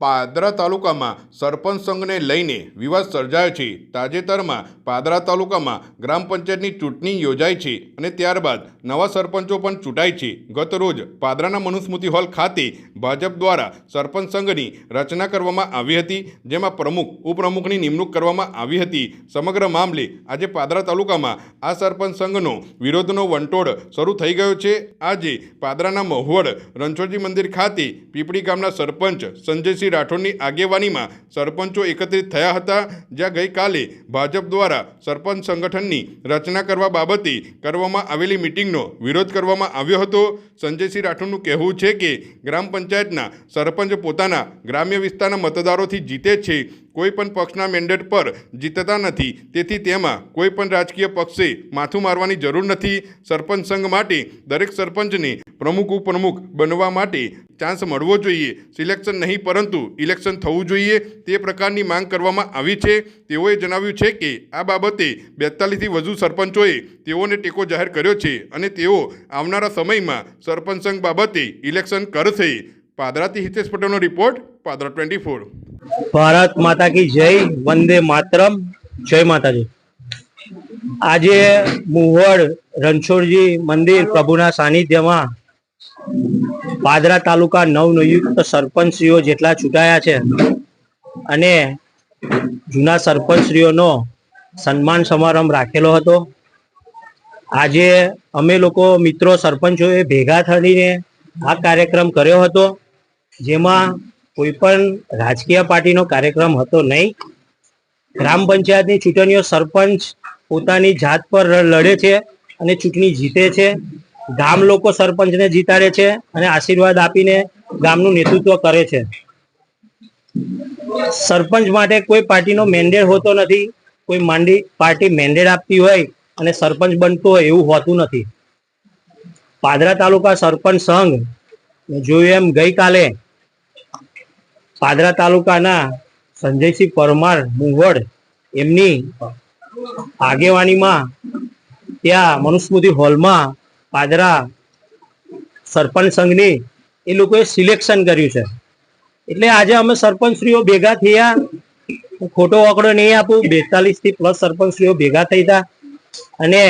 પાદરા તાલુકામાં સરપંચ સંઘને લઈને વિવાદ સર્જાયો છે. તાજેતરમાં પાદરા તાલુકામાં ગ્રામ પંચાયતની ચૂંટણી યોજાઈ છે અને ત્યારબાદ નવા સરપંચો પણ ચૂંટાય છે. ગત રોજ પાદરાના મનુસ્મૃતિ હોલ ખાતે ભાજપ દ્વારા સરપંચ સંઘની રચના કરવામાં આવી હતી, જેમાં પ્રમુખ, ઉપપ્રમુખની નિમણૂક કરવામાં આવી હતી. સમગ્ર મામલે આજે પાદરા તાલુકામાં આ સરપંચ સંઘનો વિરોધનો વંટોળ શરૂ થઈ ગયો છે. આજે પાદરાના મહુવડ રણછોડજી મંદિર ખાતે પીપળી ગામના સરપંચ સંજયસિંહ રાઠોડની આગેવાનીમાં સરપંચો એકત્રિત થયા હતા, જ્યાં ગઈકાલે ભાજપ દ્વારા સરપંચ સંગઠનની રચના કરવા બાબતે કરવામાં આવેલી મિટિંગનો વિરોધ કરવામાં આવ્યો હતો. સંજયસિંહ રાઠોડનું કહેવું છે કે ગ્રામ પંચાયતના સરપંચ પોતાના ગ્રામ્ય વિસ્તારના મતદારોથી જીતે છે. કોઈ પણ પક્ષના મેન્ડેટ પર જીતતા નથી. તેથી તેમાં કોઈ પણ રાજકીય પક્ષે માથું મારવાની જરૂર નથી. સરપંચ સંઘ માટે દરેક સરપંચને પ્રમુખ, ઉપપ્રમુખ બનવા માટે ચાન્સ મળવો જોઈએ. સિલેક્શન નહીં, પરંતુ ઇલેક્શન થવું જોઈએ. તે પ્રકારની માંગ કરવામાં આવી છે. તેઓએ જણાવ્યું છે કે આ બાબતે બેતાલીસથી વધુ સરપંચોએ તેઓને ટેકો જાહેર કર્યો છે અને તેઓ આવનારા સમયમાં સરપંચ સંઘ બાબતે ઇલેક્શન કરશે. પાદરાથી હિતેશ પટેલનો report Padra twenty four Bharat Mata કી જય, વંદે માતરમ, જય માતાજી. આજે મુવડ રણછોડજી મંદિર પ્રભુના સાનિધ્યમાં પાદરા તાલુકા નવનિયુક્ત સરપંચશ્રીઓ જેટલા ચૂંટાયા છે અને જૂના સરપંચશ્રીઓનો સન્માન સમારંભ રાખેલો હતો. આજે અમે લોકો મિત્રો સરપંચોએ ભેગા થઈને આ કાર્યક્રમ કર્યો હતો, જેમાં કોઈ પણ રાજકીય પાર્ટીનો કાર્યક્રમ હતો નહીં. ગ્રામ પંચાયતની ચૂંટણીઓ સરપંચ પોતાની જાત પર લડે છે અને ચૂંટણી જીતે છે. ગામ લોકો સરપંચને જીતાડે છે અને આશીર્વાદ આપીને ગામનું નેતૃત્વ કરે છે. સરપંચ માટે કોઈ પાર્ટીનો મેન્ડેટ હોતો નથી. કોઈ માંડી, પાર્ટી મેન્ડેટ આપતી હોય અને સરપંચ બનતો હોય એવું હોતું નથી. પાદરા તાલુકા સરપંચ સંઘ જોયું એમ ગઈકાલે પાદરા તાલુકાના સંજયસિંહ પરમાર મુવડ એમની આગેવાનીમાં ત્યાં મનુસ્મૃતિ હોલમાં પાદરા સરપંચ સંઘની એ લોકોએ સિલેક્શન કર્યું છે. એટલે આજે અમે સરપંચશ્રીઓ ભેગા થયા. હું ખોટો આંકડો નહીં આપું, બેતાલીસથી પ્લસ સરપંચશ્રીઓ ભેગા થઈ હતા અને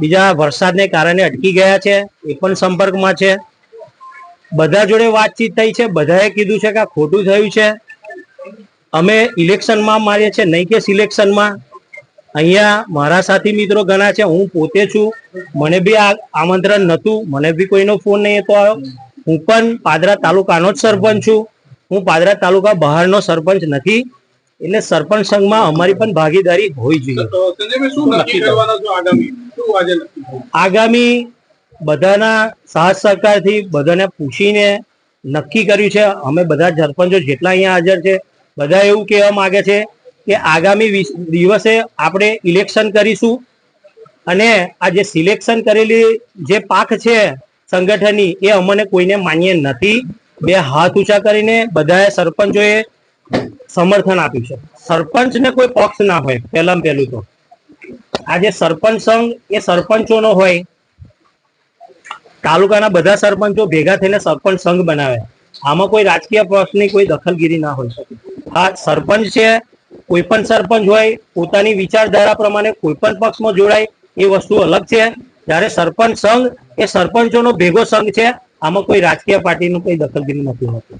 બીજા વરસાદને કારણે અટકી ગયા છે. એ પણ સંપર્કમાં છે. બધા જોડે વાતચીત થઈ છે. બધાએ કીધું છે કે આ ખોટું થયું છે. અમે ઇલેક્શનમાં મારીએ છીએ નહીં કે સિલેક્શનમાં. અહીંયા મારા સાથી મિત્રો ઘણા છે. હું પોતે છું. મને બી આ આમંત્રણ નહોતું. મને બી કોઈનો ફોન નહીં હતો આવ્યો. હું પણ પાદરા તાલુકાનો જ સરપંચ છું. હું પાદરા તાલુકા બહારનો સરપંચ નથી. એટલે સરપંચ સંઘમાં અમારી પણ ભાગીદારી હોવી જોઈએ. શું નક્કી કરવાના આગામી બધાના સાથ સહકારથી બધાને પૂછીને નક્કી કર્યું છે. અમે બધા સરપંચો જેટલા અહીંયા હાજર છે, બધા એવું કહેવા માગે છે કે આગામી દિવસે આપણે ઇલેક્શન કરીશું અને આ જે સિલેક્શન કરેલી જે પાક છે સંગઠનની, એ અમને કોઈને માન્ય નથી. બે હાથ ઊંચા કરીને બધાએ સરપંચોએ સમર્થન આપ્યું છે. સરપંચને કોઈ પક્ષ ના હોય, પહેલામાં પહેલું તો. આજે સરપંચ સંઘ, એ સરપંચોનો હોય. તાલુકાના બધા સરપંચો ભેગા થઈને સરપંચ સંઘ બનાવે. આમાં કોઈ રાજકીય પક્ષની કોઈ દખલગીરી ના હોઈ શકે હા સરપંચ છે, કોઈ પણ સરપંચ હોય, પોતાની વિચારધારા પ્રમાણે કોઈ પણ પક્ષમાં જોડાય, એ વસ્તુ અલગ છે. જ્યારે સરપંચ સંઘ એ સરપંચોનો ભેગો સંઘ છે, આમાં કોઈ રાજકીય પાર્ટીનું કોઈ દખલગીરી નથી હોતી.